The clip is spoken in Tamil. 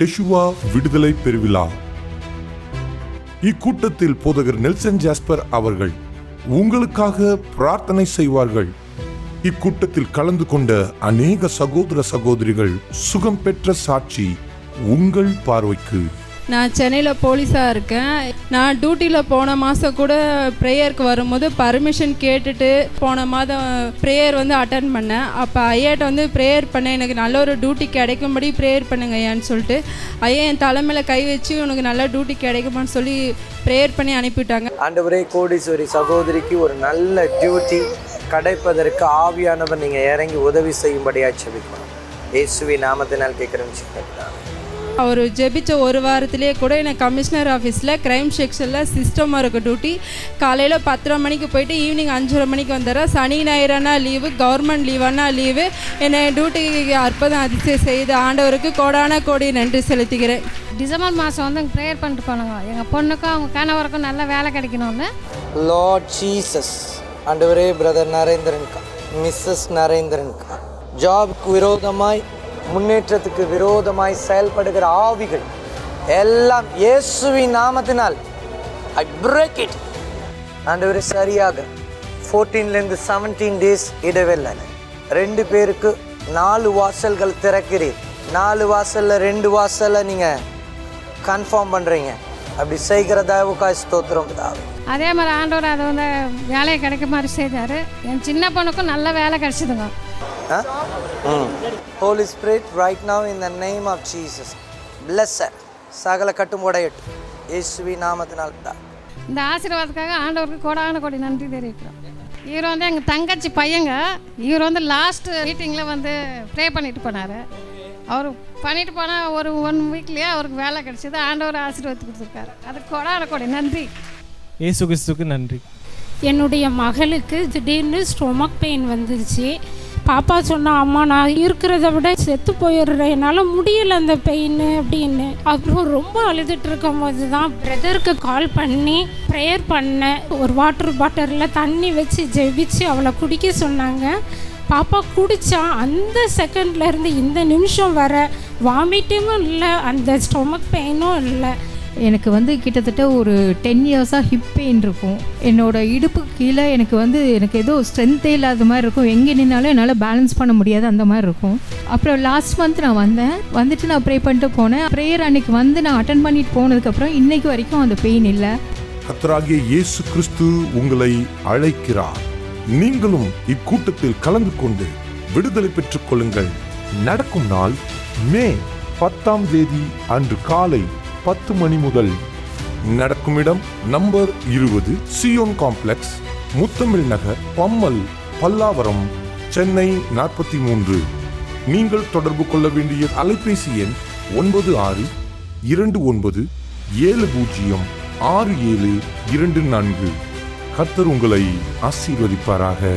டெஷுவா விடுதலை பெருவிழா. இக்கூட்டத்தில் போதகர் நெல்சன் ஜாஸ்பர் அவர்கள் உங்களுக்காக பிரார்த்தனை செய்வார்கள். இக்கூட்டத்தில் கலந்து கொண்ட அநேக சகோதர சகோதரிகள் சுகம் பெற்ற சாட்சி உங்கள் பார்வைக்கு. நான் சென்னையில் போலீஸாக இருக்கேன். நான் டியூட்டியில் போன மாதம் கூட ப்ரேயருக்கு வரும்போது பர்மிஷன் கேட்டுட்டு போன மாதம் ப்ரேயர் வந்து அட்டன் பண்ணேன். அப்போ ஐயாட்ட வந்து ப்ரேயர் பண்ண எனக்கு நல்ல ஒரு டியூட்டி கிடைக்கும்படி ப்ரேயர் பண்ணுங்க ஐயான்னு சொல்லிட்டு ஐயா என் தலைமையில் கை வச்சு உனக்கு நல்ல டியூட்டி கிடைக்குமான்னு சொல்லி ப்ரேயர் பண்ணி அனுப்பிவிட்டாங்க. ஆண்டவரே கோடீஸ்வரி சகோதரிக்கு ஒரு நல்ல டியூட்டி கிடைப்பதற்கு ஆவியானவர் நீங்கள் இறங்கி உதவி செய்யும்படியாக செபிக்கணும். இயேசுவி நாமத்தினால் கேட்குறேன்னு சொல்லிட்டாங்க அவர் ஜெபிச்ச ஒரு வாரத்திலேயே கூட எனக்கு கமிஷனர் ஆஃபீஸில் க்ரைம் செக்ஷனில் சிஸ்டம் இருக்க டியூட்டி காலையில் பத்தரை மணிக்கு போயிட்டு ஈவினிங் அஞ்சரை மணிக்கு வந்துடுறேன் சனி ஞாயிறானா லீவு கவர்மெண்ட் லீவானா லீவு என்னை டியூட்டிக்கு அற்புதம் அதிசயம் செய்து ஆண்டவருக்கு கோடான கோடி நன்றி செலுத்துகிறேன். டிசம்பர் மாதம் வந்து ப்ரேயர் பண்ணிட்டு போனாங்க. எங்கள் பொண்ணுக்கும் அவங்க கணவருக்கும் நல்ல வேலை கிடைக்கணும்னு. லார்ட் ஜீசஸ் ஆண்டவரே பிரதர் நரேந்திரன்கா மிஸ்ஸஸ் நரேந்திரன்கா ஜாப்க்கு விரோதமாய் முன்னேற்றத்துக்கு விரோதமாய் செயல்படுகிற ஆவிகள் எல்லாம் இயேசுவின் நாமத்தினால் ஐ பிரேக் இட் ஆண்டவர் சரியாக. ஃபோர்டீன்லேருந்து செவன்டீன் டேஸ் இடைவெளி. ரெண்டு பேருக்கு நாலு வாசல்கள் திறக்கிறீர். நாலு வாசலில் ரெண்டு வாசலை நீங்கள் கன்ஃபார்ம் பண்ணுறீங்க அப்படி செய்கிற தயவுக்காய் ஸ்தோத்திரம் அதே மாதிரி ஆண்டவர் அதை வந்து வேலையை கிடைக்க மாதிரி செய்தார். என் சின்ன பொண்ணுக்கும் நல்ல வேலை கிடச்சிதுங்க. Spirit, right now in the name of Jesus, bless her. சகல கட்டும் உடையட்டும் இயேசுவி நாமத்தினால் தான். இந்த ஆசீர்வாதத்துக்காக ஆண்டவருக்கு கோடான கோடி நன்றி தெரிவிக்கிறோம். இவர் வந்து எங்கள் தங்கச்சி பையங்க. இவர் வந்து லாஸ்ட் மீட்டிங்கில் வந்து ப்ரே பண்ணிட்டு போனார். அவர் பண்ணிட்டு போனால் ஒரு ஒன் வீக்லேயே அவருக்கு வேலை கிடைச்சது. ஆண்டவர் ஆசீர்வாதத்து கொடுத்துருக்காரு. அதுக்கு கோடான கோடி நன்றி. இயேசு கிறிஸ்துக்கு நன்றி. என்னுடைய மகளுக்கு திடீர்னு ஸ்டொமக் பெயின் வந்துருச்சு. பாப்பா சொன்னா அம்மா நான் இருக்கிறத விட செத்து போயிடுறேன். என்னால் முடியல அந்த பெயின் அப்படின்னு. அப்புறம் ரொம்ப அழுதுட்டு இருக்கும்போது தான் பிரதருக்கு கால் பண்ணி ப்ரேயர் பண்ணேன் ஒரு வாட்டர் பாட்டிலில் தண்ணி வச்சு ஜெபிச்சு அவளை குடிக்க சொன்னாங்க. பாப்பா குடித்தா அந்த செகண்ட்ல இருந்து இந்த நிமிஷம் வர வாமிட்டிங்கும் இல்லை அந்த ஸ்டொமக் பெயினும் இல்லை. எனக்கு வந்து கிட்டத்தட்ட ஒரு டென் இயர்ஸாக ஹிப் பெயின் இருக்கும். என்னோடய இடுப்பு கீழே எனக்கு வந்து எனக்கு ஏதோ ஸ்ட்ரென்த்தே இல்லாத மாதிரி இருக்கும். எங்கே நின்னாலும் என்னால் பேலன்ஸ் பண்ண முடியாது அந்த மாதிரி இருக்கும். அப்புறம் லாஸ்ட் மந்த் நான் வந்தேன். வந்துட்டு நான் ப்ரே பண்ணிட்டு போனேன். ப்ரேயர் அன்னைக்கு வந்து நான் அட்டன் பண்ணிட்டு போனதுக்கப்புறம் இன்னைக்கு வரைக்கும் அந்த பெயின் இல்லை. கத்தராகிய இயேசு கிறிஸ்து உங்களை அழைக்கிறார். நீங்களும் இக்கூட்டத்தில் கலந்து கொண்டு விடுதலை பெற்றுக் கொள்ளுங்கள். நடக்கும் நாள் மே பத்தாம் தேதி அன்று காலை பத்து மணி முதல். நடக்கும் இடம் நம்பர் இருபது சியோன் காம்ப்ளெக்ஸ் முத்தமிழ் நகர் பம்மல் பல்லாவரம் சென்னை நாற்பத்தி மூன்று. நீங்கள் தொடர்பு கொள்ள வேண்டிய அலைபேசி எண் ஒன்பது ஆறு இரண்டு ஒன்பது ஏழு பூஜ்ஜியம் ஆறு ஏழு இரண்டு நான்கு. கர்த்தர் உங்களை ஆசீர்வதிப்பாராக.